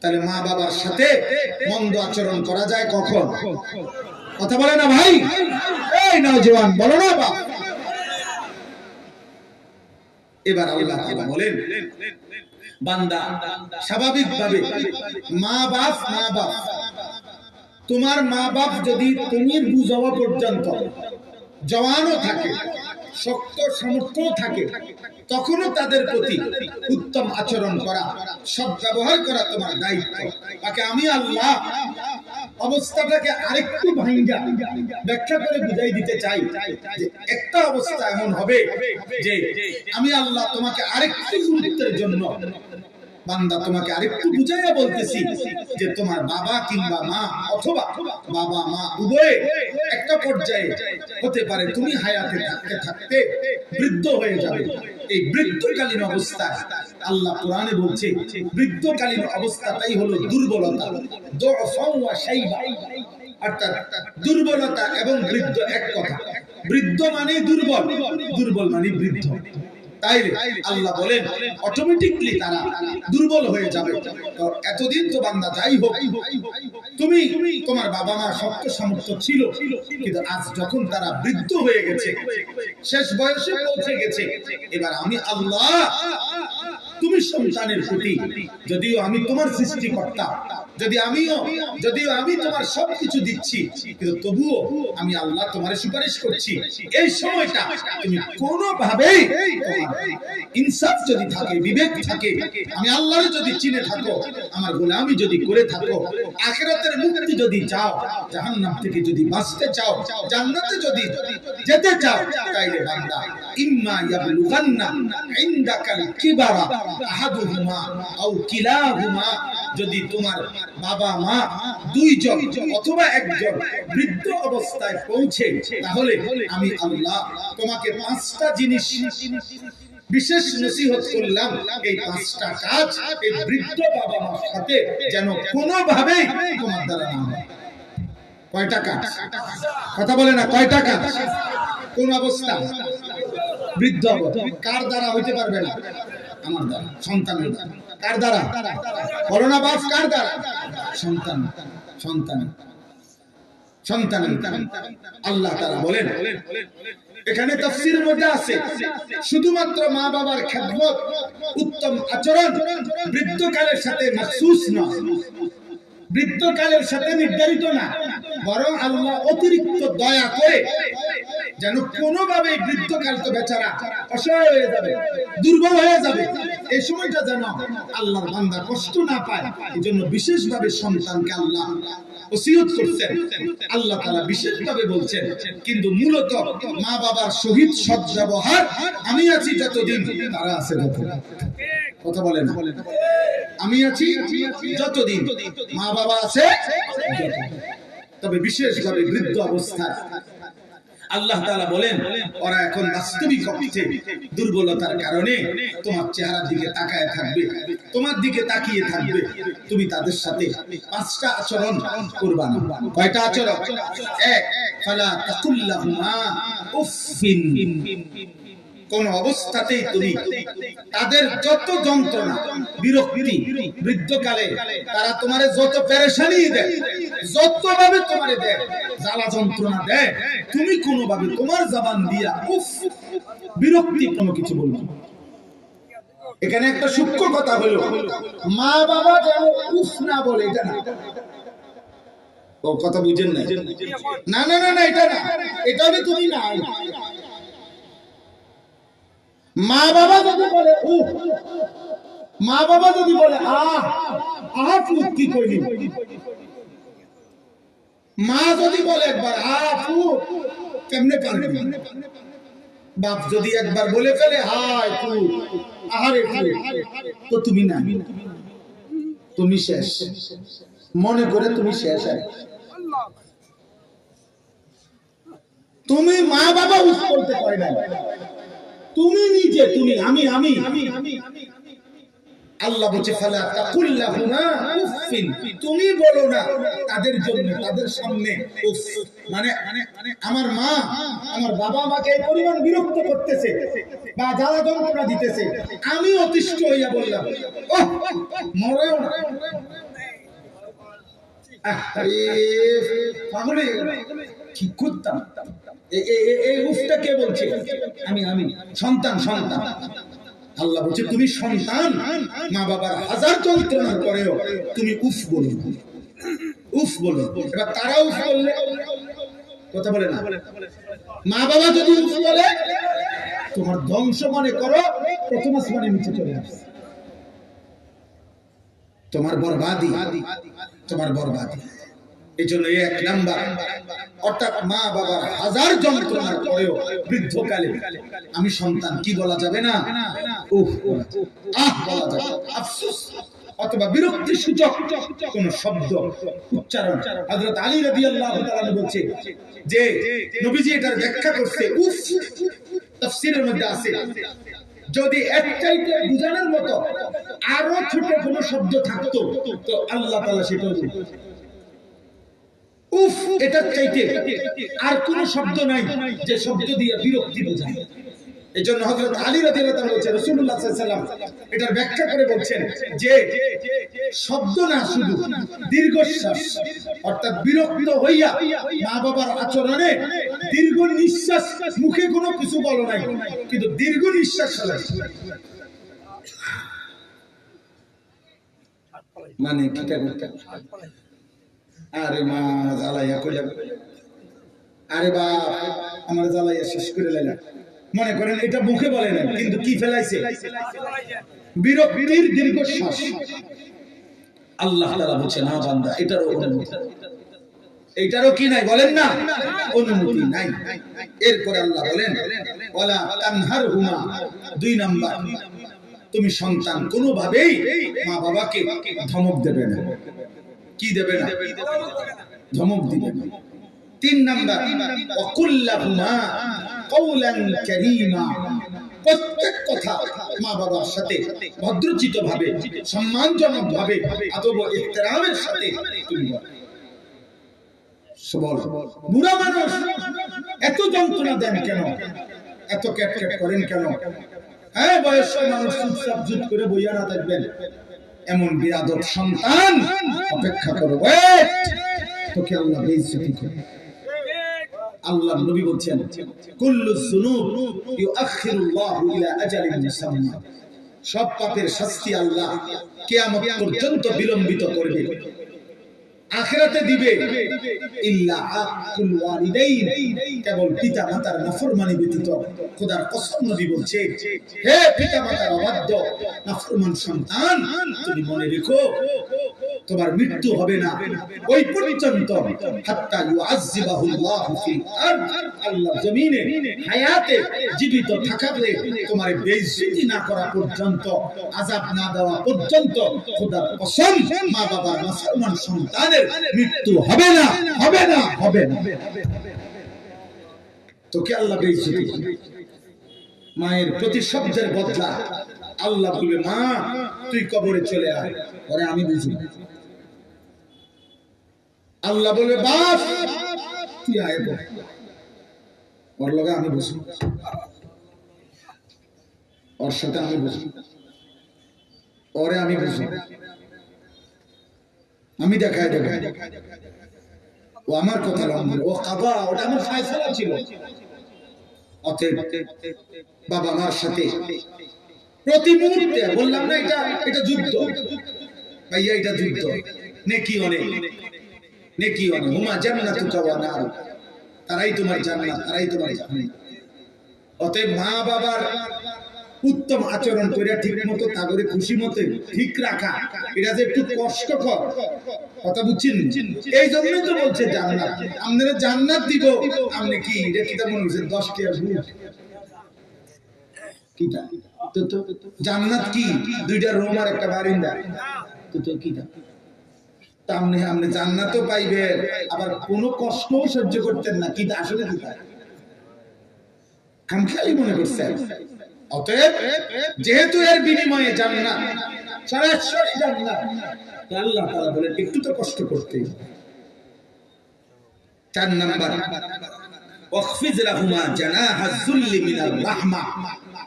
তাহলে মা বাবার সাথে মন্দ আচরণ করা যায় কখন? কথা বলে না ভাই? এই নওজোয়ান বলো না বাপ। এবার আল্লাহ বলেন, বান্দা, স্বাভাবিকভাবে মা বাপ মা বাপ, তোমার মা বাপ যদি তুমি বুঝাওয়া পর্যন্ত, জওয়ানও থাকে শক্ত সামর্থ্য থাকে। তখনও তাদের প্রতি উত্তম আচরণ করা সব ব্যবহার করা তোমার দায়িত্ব। তাকে আমি আল্লাহ অবস্থাটাকে আরেকটু ভাঙ্গা ব্যাখ্যা করে বুঝাই দিতে চাই যে একটা অবস্থা এমন হবে যে আমি আল্লাহ তোমাকে আরেকটু গুরুত্বের জন্য বান্দা, তোমাকে আরেকটু বুঝাইয়া বলতেছি যে তোমার বাবা কিংবা মা অথবা বাবা, মা উভয়ে একটা পর্যায়ে হতে পারে। তুমি হায়াতে থাকতে থাকতে বৃদ্ধ হয়ে যাবে। এই বৃদ্ধকালীন অবস্থায় আল্লাহ কোরআনে বলছে, বৃদ্ধকালীন অবস্থাটাই হলো দুর্বলতা। অর্থাৎ দুর্বলতা এবং বৃদ্ধ এক কথা। বৃদ্ধ মানে দুর্বল দুর্বল মানে বৃদ্ধ। আল্লাহ বলেন অটোমেটিকলি তারা দুর্বল হয়ে যাবে। এতদিন তো বান্দা যাই হোক, তুমি, তোমার বাবা মা শক্ত সামর্থ্য ছিল, কিন্তু আজ যখন তারা বৃদ্ধ হয়ে গেছে, শেষ বয়সে পৌঁছে গেছে, এবার আমি আল্লাহ, তুমি সন্তানের প্রতি, যদিও আমি তোমার সৃষ্টিকর্তা যদি আমিও, যদিও আমি তোমার সবকিছু দিচ্ছি, কিন্তু তবুও আমি আল্লাহ তোমার সুপারিশ করছি। এই সময়টা তুমি কোনোভাবেই ইনসাফ যদি থাকে, বিবেক থাকে, আমি আল্লাহর যদি চিনে থাকো, আমার গোলামি যদি করে থাকো, আখিরাতের মুক্তি যদি চাও, জাহান্নাম থেকে যদি বাঁচতে চাও, জান্নাতে যদি যেতে চাও, তাইলে বান্দা, ইম্মা ইয়াবলুগান্না ইনদাকাল কিবারা আহাদুহুমা আও কিলাহুমা যদি তোমার বাবা মা দুইজন অথবা একজন বৃদ্ধ অবস্থায় পৌঁছে, তাহলে আমি আল্লাহ তোমাকে পাঁচটা জিনিস বিশেষ নসিহত করলাম। এই পাঁচটা কাজ এই বৃদ্ধ বাবা মার সাথে যেন কোনোভাবেই তোমার দ্বারা না হয়। কয়টা কাজ? কথা বলে না, কয়টা কাজ? কোন অবস্থা? বৃদ্ধ। কার দ্বারা হইতে পারবে না? আমার দ্বারা, সন্তানের দ্বারা। কার দ্বারা? করোনা কার দ্বারা? সন্তান সন্তান এখানে শুধুমাত্র মা বাবার খেদমত উত্তম আচরণ বৃদ্ধকালের সাথে মাখসুস নয় বৃদ্ধকালের সাথে নির্ধারিত না, বরং আল্লাহ অতিরিক্ত দয়া করে যেন কোনোভাবে বৃদ্ধকাল তো বেচারা অসহায় হয়ে যাবে, দুর্বল হয়ে যাবে। এই সময়টা যেন আল্লাহর বান্দা কষ্ট না পায় এই জন্য বিশেষভাবে সন্তানকে আল্লাহ আমি আছি যতদিন তারা আছে কথা বলেন আমি আছি যতদিন মা বাবা আছে তবে বিশেষভাবে বৃদ্ধ অবস্থায় আল্লাহ তাআলা বলেন, ওরা এখন বাস্তবিক অর্থে দুর্বলতার কারণে তোমার চেহারার দিকে তাকায় থাকবে, তোমার দিকে তাকিয়ে থাকবে। তুমি তাদের সাথে পাঁচটা আচরণ করবা না। কয়টা আচরণ? এক, ফালা তাকুল্লাহুমা উফিন কোন অবস্থাতেই তুমি তাদের যত যন্ত্রণা, বিরক্তি, বৃদ্ধকালে তারা তোমারে যত পেরেশানি দেয়, যতভাবে তোমারে দেয়, জ্বালা যন্ত্রণা দেয়, তুমি কোনোভাবে তোমার জবান দিয়া উফ, বিরক্তি কোনো কিছু বলবে। এখানে একটা সূক্ষ্ম কথা হলো, মা বাবা যেন উফ না বলে, এটা না। ও কথা বুঝেন না না না না, এটা না। এটা তুমি না মা বাবা যদি বলে উফ মা বাবা যদি বলে আহ আহ ফুট কি কইলি? মা যদি বলে একবার আহ কেমনে পারবি বাপ যদি একবার বলে ফেলে হায় ফুট আহারে তো তুমি না। তুমি শেষ। মনে করে তুমি শেষ আর তুমি মা বাবা উস করতে পারে না তুমি নিজে তুমি আমি আমি। আল্লাহ বলছে ফালা তাকুল্লাহুমা উফিন তুমি বলো না তাদের জন্য তাদের সামনে উফ মানে আমার মা আমার বাবা আমাকে এই পরিমাণ বিরক্ত করতেছে বা জ্বালা যন্ত্রণা দিতেছে। আমি অতিষ্ঠ হইয়া বললাম ওহ মরেও না। কি করতাম এই উফটা কে বলছে? আমি আমি। সন্তান সন্তান। আল্লাহ বলছে, তুমি সন্তান? মা বাবার হাজার যন্ত্রণার পরেও তুমি উফ উফ এবার তারা উফ বললে কথা বলে না। মা বাবা যদি উফ বলে, তোমার ধ্বংস মনে করো, প্রথম আসমানে নিচে চলে আসছে তোমার বরবাদি। তোমার বরবাদি। আমি সন্তান কি বলা যাবে না? আফসোস, অথবা বিরক্তি সূচক কোন শব্দ, উচ্চারণ। আলী বলছে যে, নবীজি এটার ব্যাখ্যা যদি বুঝানোর মতো আরও ছোট কোন শব্দ থাকতো, তো আল্লাহ সেটা। উফ চাইতে আর কোন শব্দ নাই যে শব্দ দিয়ে বিরক্তি বোঝায়। এই জন্য হযরত আলী তাআলা বলছেন আলাইহি সাল্লাম এটার ব্যাখ্যা করে বলছেন যে শব্দ না শুধু দীর্ঘশ্বাস, অর্থাৎ বিরক্ত হইয়া মা বাবার আচরণে দীর্ঘ নিঃশ্বাস মুখে কোনো কিছু বলো নাই, কিন্তু দীর্ঘ নিঃশ্বাস মানে আরে মা, জ্বালাইয়া কইলা আরে বা আমার জ্বালাইয়া শেষ করে লাইলা মনে করেন এটা মুখে বলে না কিন্তু কি ফেলাইছে? বিরক্তির দীর্ঘশ্বাস আল্লাহ তাআলা বলছে, না বান্দা, এটারও অনুমতি এইটারও কি নাই বলেন না? অনুমতি নাই। এরপরে আল্লাহ বলেন, ওয়ালা তানহারহুমা দুই নাম্বার, তুমি সন্তান কোনোভাবেই মা বাবাকে ধমক দেবে না। কি দেবে না? ধমক দিবে তিন নাম্বার অকুল্লাহুমা কওলান কারীমা। প্রত্যেক কথা মা বাবার সাথে ভদ্রচিত ভাবে সম্মানজনক ভাবে আদব ইহতিরামের সাথে তুমি বুড়া মানুষ এত যন্ত্রণা দেন কেন? এত ক্যাট ক্যাট করেন কেন? হ্যাঁ বয়স্ক মানুষ চুপচাপ জুট করে বইয়া না থাকবেন। এমন বিরাদত সন্তান অপেক্ষা করো। তোকে আল্লাহ বেইজ্জতি করবে আল্লাহ নবী বলছেন, কুল্লু যুনুব ইউআখিরুল্লাহু ইলা আজালিন মুসাম্মা। সব পাপের শাস্তি আল্লাহ কিয়ামত পর্যন্ত বিলম্বিত করবে। আখিরাতে দিবে। ইল্লা আকুল ওয়ালিদাইন। কেবল পিতা মাতার নাফরমানি ব্যতীত খোদার কসম নবী বলছে, হে পিতা মাতার অবাধ্য নাফরমান সন্তান, তুমি মনে রেখো তোমার মৃত্যু হবে না। ওই পর্যন্ত হাত্তা ইউআযযিবাহুল্লাহ আল্লাহ জমিনে হায়াতে জীবিত থাকাতে তোমার বেইজ্জতি না করা পর্যন্ত, আযাব না দেওয়া পর্যন্ত কসম মা মুসলমান সন্তানের মৃত্যু হবে না হবে না হবে না। আল্লাহ বেইজ্জতি মায়ের প্রতি শব্দের বদলা আল্লাহ বলবে, মা, তুই কবরে চলে আয়। পরে আমি বুঝি। আল্লাহ বলবে, বাপ, তুই আয়। ওর লগে আমি বসি। ওর সাথে আমি বসি। ওরে আমি বুঝি। আমি দেখাই দেব ও আমার কথা লঙ্ঘন ও কাবা, ওটা আমার ফায়সালা ছিল। অতএব, বাবা মার সাথে প্রতি মুহূর্তে বললাম না, এটা এটা যুদ্ধ। ভাইয়া, এটা যুদ্ধ। নেকি অনেক নেকি অনেক হুমা জান্নাতু ওয়া নার তারাই তোমার জান্নাত, তারাই তোমার জান্নাত অতএব মা বাবার উত্তম আচরণ করে ঠিক মতো তাগরে খুশি মতে ঠিক রাখা, এটা যে একটু কষ্টকর, কথা বুঝছেন? এই জন্য তো বলছে জান্নাত। আপনারা জান্নাত দিব। আপনি কি? এটা কি মনে হচ্ছে দশ টিয়া ভূত। কিটা জান্নাত কি? দুইটা রুম আর একটা বারিন্দা। আবার কোনো সহ্য করতেন না। আসলে খামখেয়ালি মনে করছেন? অতএব যেহেতু এর বিনিময়ে জান্নাত একটু তো কষ্ট করতে চার নাম্বার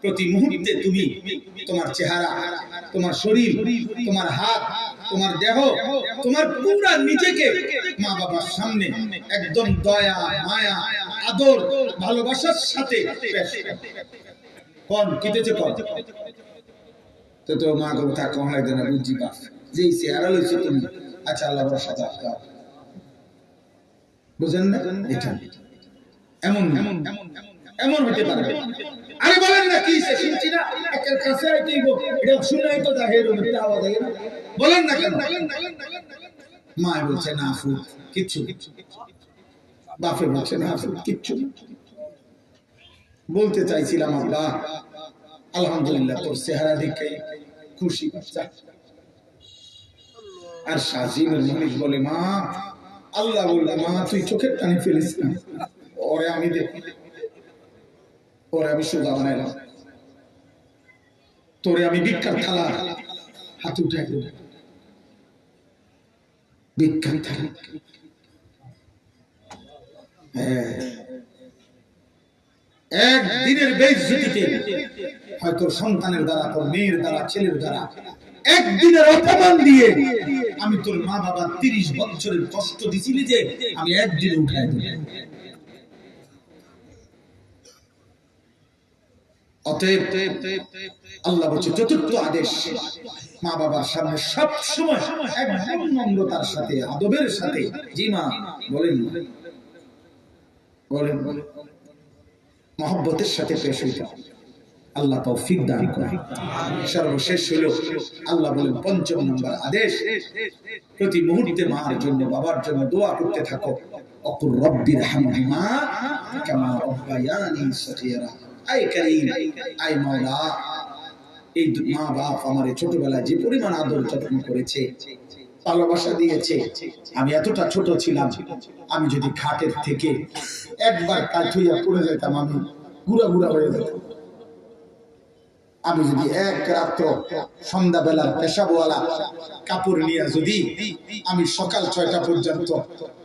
প্রতি মুহূর্তে তুমি তোমার চেহারা, তোমার শরীর, তোমার হাত, তোমার দেহ, তোমার পুরা নিজেকে মা বাবার সামনে একদম দয়া, মায়া, আদর, ভালোবাসার সাথে আচ্ছা আল্লাহ বুঝেন না? এমন এমন এমন হতে পারে। আরে বলেন না কি সে শুনছি না? একের কাছে আইতে গো এটা শুনাই তো জাহের মধ্যে আওয়াজ আগে না বলেন না কেন? মা বলছে না ফুট কিচ্ছু বাপে বলছে না ফুট কিচ্ছু বলতে চাইছিলাম আল্লাহ আলহামদুলিল্লাহ তোর চেহারা দেখে খুশি আর সাজিম মালিক বলে মা আল্লাহ বললে মা তুই চোখের টানে ফেলিস না। ওরে আমি দেখ। ওরে আমি সোজা বানাইলাম। তোরে আমি ভিক্ষার থালা হাতে উঠে দিলাম। ভিক্ষার থালা হ্যাঁ। একদিনের বেইজ্জতিতে হয়তো সন্তানের দ্বারা, তোর মেয়ের দ্বারা, ছেলের দ্বারা একদিনের অপমান দিয়ে আমি তোর মা বাবা তিরিশ বছরের কষ্ট দিছিলি যে আমি একদিনে উঠাই দেব আল্লাহ তৌফিক দান করে সর্বশেষ হলো, আল্লাহ বলেন, পঞ্চম নম্বর আদেশ, প্রতি মুহূর্তে মার জন্য, বাবার জন্য দোয়া করতে থাকো। অকুর রব্বির হামহুমা কামা রব্বায়ানি সগীরা। আই করিম আই মাওলা। এই মা বাপ আমার ছোটবেলায় যে পরিমাণ আদর যত্ন করেছে, ভালোবাসা দিয়েছে, আমি এতটা ছোট ছিলাম, আমি যদি খাটের থেকে একবার কাজ হইয়া পড়ে যেতাম আমি গুড়া গুড়া হয়ে যেতাম। আমি যদি এক রাত্র সন্ধ্যাবেলা পেশাবওয়ালা কাপড় নিয়ে যদি আমি সকাল ছয়টা পর্যন্ত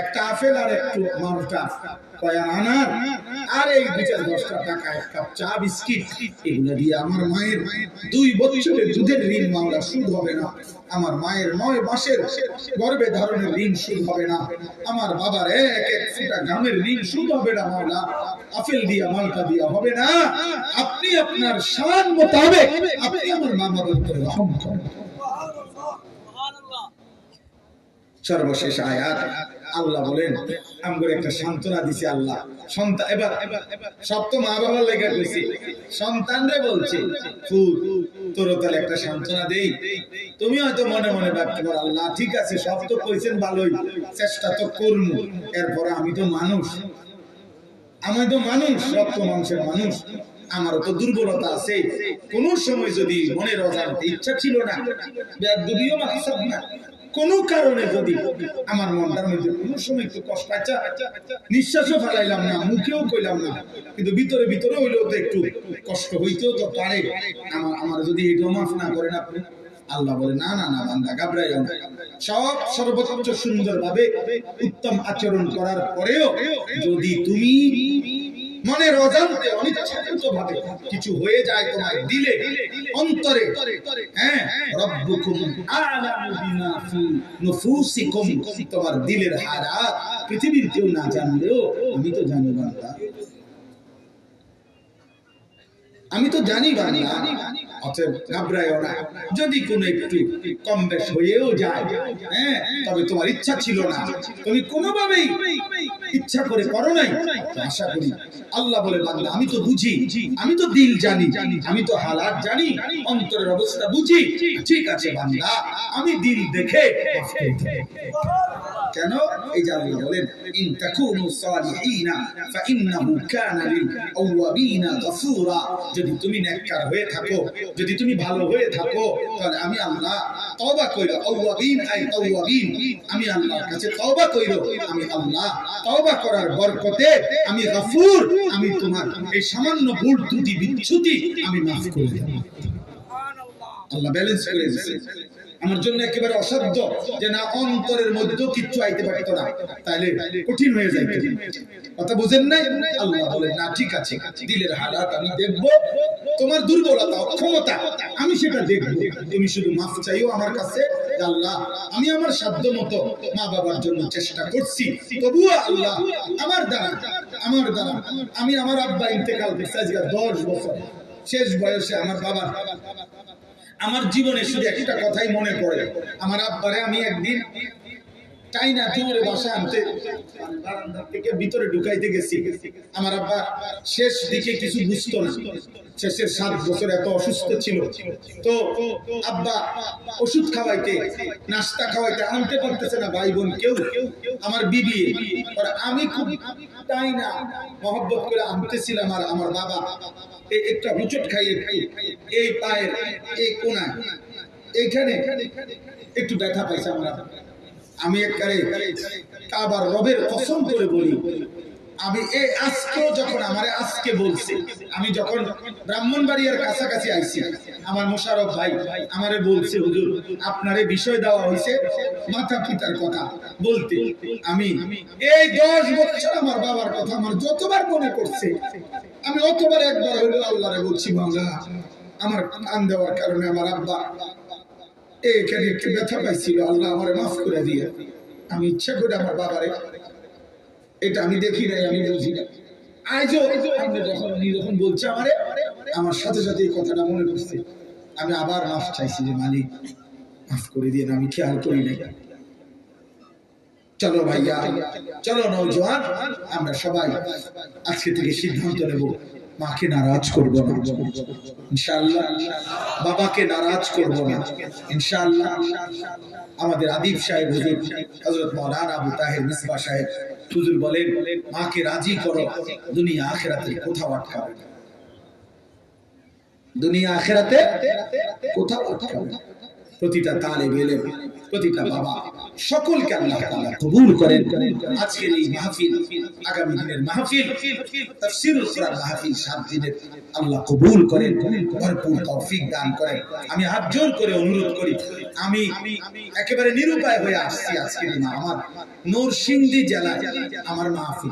একটা আপেল আর একটু মালটা কয়া আনার আর এই দু দশটা টাকা এক কাপ চা বিস্কিট এগুলো দিয়ে আমার মায়ের দুই বছরের দুধের ঋণ সুদ হবে না। আমার মায়ের নয় মাসের গর্ভে ধারণের ঋণ সুদ হবে না। আমার বাবার এক এক ফুটা গ্রামের ঋণ সুদ হবে না আপেল দিয়া মালটা দিয়া হবে না। আপনি আপনার শান মোতাবেক আপনি আমার মা বাবার উপরে রহম করেন। সর্বশেষ আয়াত। আল্লাহ বলেন, আমগরে একটা সান্ত্বনা দিছে আল্লাহ। সন্তান এবার, সব তো মা বাবার লেগে কইছে। সন্তানরে বলছে ফুল তোর তাহলে একটা সান্ত্বনা দেই। তুমি হয়তো মনে মনে ভাবতে পারো, আল্লাহ ঠিক আছে, সব তো কইছেন ভালোই, চেষ্টা তো করব এরপরে আমি তো মানুষ। আমি তো মানুষ, রক্ত মাংসের মানুষ। আমারও তো দুর্বলতা আছে। কোন সময় যদি মনের অজান্তে ইচ্ছা ছিল না, বেয়াদবিও মাকসাদ না, কোন কারণে যদি আমার মনটার মধ্যে কোন সময় একটু কষ্ট আচ্ছা নিঃশ্বাসও ফেলাইলাম না, মুখেও কইলাম না, কিন্তু ভিতরে ভিতরে হইলেও তো একটু কষ্ট হইতেও তো পারে। আমার আমার যদি এটাও মাফ না করেন আপনি, আল্লাহ বলে, না না না, বান্দা, ঘাবড়াইও না। সব সর্বোচ্চ সুন্দরভাবে উত্তম আচরণ করার পরেও যদি তুমি মনের অজান্তে অনিচ্ছাকৃত ভাবে কিছু হয়ে যায় তোমার দিলে, অন্তরে। হ্যাঁ রব্বুকুম আ'লামু বিমা ফি নুফুসিকুম, তোমার দিলের হারাত পৃথিবীর কেউ না জানলেও আমি তো জানি বান্দা। আমি তো জানি বাংলা অতএব ঘাবড়ায় ওরা যদি কোনো একটু কম বেশ হয়েও যায় হ্যাঁ তবে তোমার ইচ্ছা ছিল না। তুমি কোনোভাবেই ইচ্ছা করে করো নাই আশা করি আল্লাহ বলে বাংলা আমি তো বুঝি, আমি তো দিল জানি, আমি তো হালাত জানি, অন্তরের অবস্থা বুঝি ঠিক আছে বাংলা আমি দিল দেখে। কেন? এই যে আল্লাহ বলেন ইন তাকুনু সালিহিনা ফাইন্নাহু কানা লিল আওয়াবিনা গফুরা। যদি তুমি নেককার হয়ে থাকো যদি তুমি ভালো হয়ে থাকো তাহলে আমি আল্লাহ তওবা কইরো আওয়াবিন আই তাওয়াবিন আমি আল্লাহর কাছে তওবা কইরো আমি আল্লাহ তওবা করার বরকতে আমি গফুর আমি তোমার এই সামান্য ভুল ত্রুটি বিচ্যুতি আমি মাফ করে দেব। আল্লাহ ব্যালেন্স করে দিয়েছে আমার জন্য একেবারে অসাধ্য যে না অন্তরের মধ্যেও কিচ্ছু আইতে পারতো না। তাইলে কঠিন হয়ে যাইত। কথা বুঝেন নাই? আল্লাহ বলেন, না, ঠিক আছে, দিলের হালাত আমি দেখব। তোমার দুর্বলতা অক্ষমতা আমি সেটা দেখব। তুমি শুধু মাফ চাইও আমার কাছে। আল্লাহ, আমি আমার সাধ্য মতো মা বাবার জন্য চেষ্টা করছি। তবুও আল্লাহ, আমার দ্বারা আমার দ্বারা, আমি আমার আব্বা ইন্তেকাল করছি আজকে দশ বছর। শেষ বয়সে আমার বাবা আমার জীবনে শুধু একটা কথাই মনে পড়ে। আমার আব্বারে আমি একদিন চাইনা জোরে বাসা আনতে থেকে ভিতরে ঢুকাইতে গেছি। আমার আব্বা শেষ দিকে কিছু বুঝতো না। শেষের সাত বছর এত অসুস্থ ছিল। তো আব্বা ওষুধ খাওয়াইতে, নাস্তা খাওয়াইতে আনতে পারতেছে না ভাই বোন কেউ। আমার বিবি আমি খুব তাই না মহব্বত করে আনতেছিলাম আর আমার বাবা একটা হুচট খাইয়ে খাই এই পায়ের, এই কোনা এইখানে একটু ব্যথা পাইছে আমরা। আমি একবারে কাবার রবের কসম করে বলি আমি এই আজকেও যখন আমারে আজকে বলছে, আমি যখন ব্রাহ্মণবাড়িয়ার কাছাকাছি আইছি, আমার মোশারফ ভাই আমারে বলছে, হুজুর, আপনারে বিষয় দেওয়া হয়েছে মাতা পিতার কথা। বলতে, আমি এই দশ বছর আমার বাবার কথা আমার যতবার মনে করছে আমি অতবার একবার হইল আল্লাহরে বলছি বাংলা আমার কান দেওয়ার কারণে আমার আব্বা এখানে একটু ব্যথা পাইছিল, আল্লাহ আমারে মাফ করে দিয়ে। আমি ইচ্ছা করে আমার বাবারে এটা আমি দেখি নাই, আমি বুঝি না আমারে সবাই আজকে থেকে সিদ্ধান্ত নেব, মাকে নারাজ করব না। ইনশাআল্লাহ, বাবাকে নারাজ করব না। ইনশাআল্লাহ, আমাদের আদিব সাহেব, হুজুর, হযরত মাওলানা আবু তাহের মিসবা সাহেব হুজুর বলেন মাকে রাজি করো দুনিয়া আখেরাতে কোথাও আটকাবে দুনিয়া আখেরাতে কোথাও আটকাবে প্রতিটা তালে বেলে প্রতিটা বাবা, সকলকে আল্লাহ তাআলা কবুল করেন। আজকের এই মাহফিল, আগামী দিনের মাহফিল, তাফসীরুল কোরআন মাহফিল সাত দিনের আল্লাহ কবুল করেন, ভরপুর তৌফিক দান করেন। আমি হাত জোর করে অনুরোধ করি, আমি একেবারে নিরুপায় হয়ে আসছি এই মা- আমার নরসিংদী জেলায় আমার মাহফিল।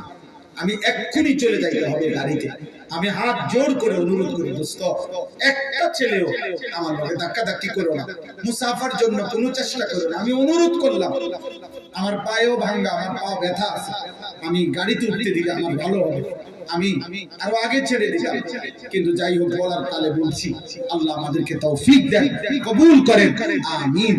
আমি এক্ষুনি চলে যাইতে হবে গাড়িতে। আমি হাত জোর করে অনুরোধ করি, দোস্ত, একটা ছেলেও আমার লগে ধাক্কা ধাক্কি করো না। মুসাফার জন্য কোনো চেষ্টা করো না। আমি অনুরোধ করলাম, আমার পায়েও ভাঙ্গা, আমার পা ব্যথা আছে। আমি গাড়িতে উঠতে দিলে আমার ভালো হবে। আমি আরও আগে ছেড়ে দিলাম কিন্তু যাই হোক, বলার কালে বলছি, আল্লাহ আমাদেরকে তৌফিক দেন, কবুল করেন। আমিন।